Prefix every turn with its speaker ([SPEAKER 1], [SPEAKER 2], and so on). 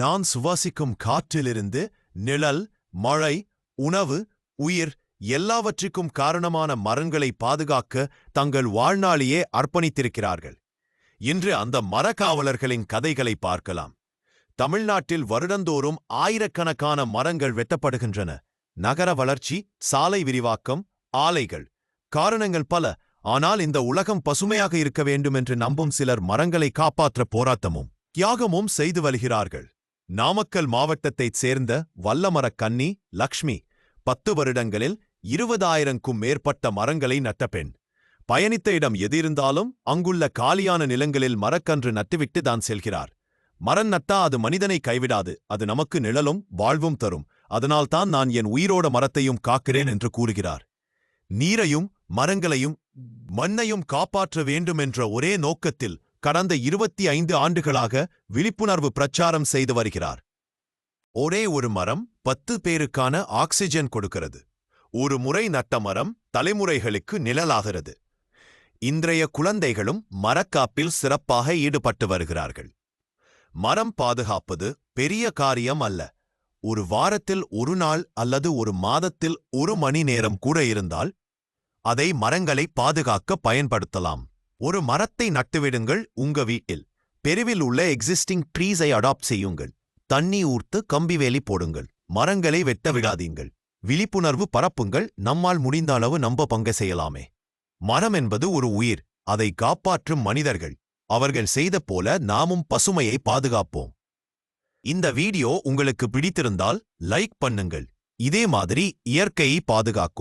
[SPEAKER 1] நான் சுவாசிக்கும் காற்றிலிருந்து நிழல் மழை உணவு உயிர் எல்லாவற்றுக்கும் காரணமான மரங்களை பாதுகாக்க தங்கள் வாழ்நாளையே அர்ப்பணித்திருக்கிறார்கள். இன்று அந்த மரக்காவலர்களின் கதைகளை பார்க்கலாம். தமிழ்நாட்டில் வருடந்தோறும் ஆயிரக்கணக்கான மரங்கள் வெட்டப்படுகின்றன. நகர வளர்ச்சி சாலை விரிவாக்கம் ஆலைகள். காரணங்கள் பல. ஆனால் இந்த உலகம் பசுமையாக இருக்க வேண்டும் என்று நம்பும் சிலர் மரங்களை காப்பாற்ற போராட்டமும் தியாகமும் செய்து வருகிறார்கள். நாமக்கல் மாவட்டத்தைச் சேர்ந்த வல்லமரக் கன்னி லக்ஷ்மி பத்து வருடங்களில் இருபதாயிரங்கும் மேற்பட்ட மரங்களை நட்ட பெண். பயணித்த இடம் எதிருந்தாலும் அங்குள்ள காலியான நிலங்களில் மரக்கன்று நட்டுவிட்டு தான் செல்கிறார். மரம் நட்டா அது மனிதனை கைவிடாது அது நமக்கு நிழலும் வாழ்வும் தரும். அதனால்தான் நான் என் உயிரோட மரத்தையும் காக்கிறேன் என்று கூறுகிறார். நீரையும் மரங்களையும் மண்ணையும் காப்பாற்ற வேண்டுமென்ற ஒரே நோக்கத்தில் கடந்த இருபத்தி ஐந்து ஆண்டுகளாக விழிப்புணர்வு பிரச்சாரம் செய்து வருகிறார். ஒரே ஒரு மரம் பத்து பேருக்கான ஆக்சிஜன் கொடுக்கிறது. ஒரு முறை நட்ட மரம் தலைமுறைகளுக்கு நிழலாகிறது. இன்றைய குழந்தைகளும் மரக்காப்பில் சிறப்பாக ஈடுபட்டு வருகிறார்கள். மரம் பாதுகாப்பது பெரிய காரியம் அல்ல. ஒரு வாரத்தில் ஒரு நாள் அல்லது ஒரு மாதத்தில் ஒரு மணி நேரம் கூட இருந்தால் அதை மரங்களை பாதுகாக்க பயன்படுத்தலாம். ஒரு மரத்தை நட்டுவிடுங்கள் உங்க வீட்டில். பெருவில் உள்ள எக்ஸிஸ்டிங் ட்ரீஸை அடாப்ட் செய்யுங்கள். தண்ணி ஊர்த்து கம்பிவேலி போடுங்கள். மரங்களை வெட்ட விடாதீங்கள். விழிப்புணர்வு பரப்புங்கள். நம்மால் முடிந்த அளவு நம்ப பங்க செய்யலாமே. மரம் என்பது ஒரு உயிர். அதை காப்பாற்றும் மனிதர்கள். அவர்கள் செய்த போல நாமும் பசுமையை பாதுகாப்போம். இந்த வீடியோ உங்களுக்கு பிடித்திருந்தால் லைக் பண்ணுங்கள். இதே மாதிரி இயற்கையை பாதுகாக்கும்.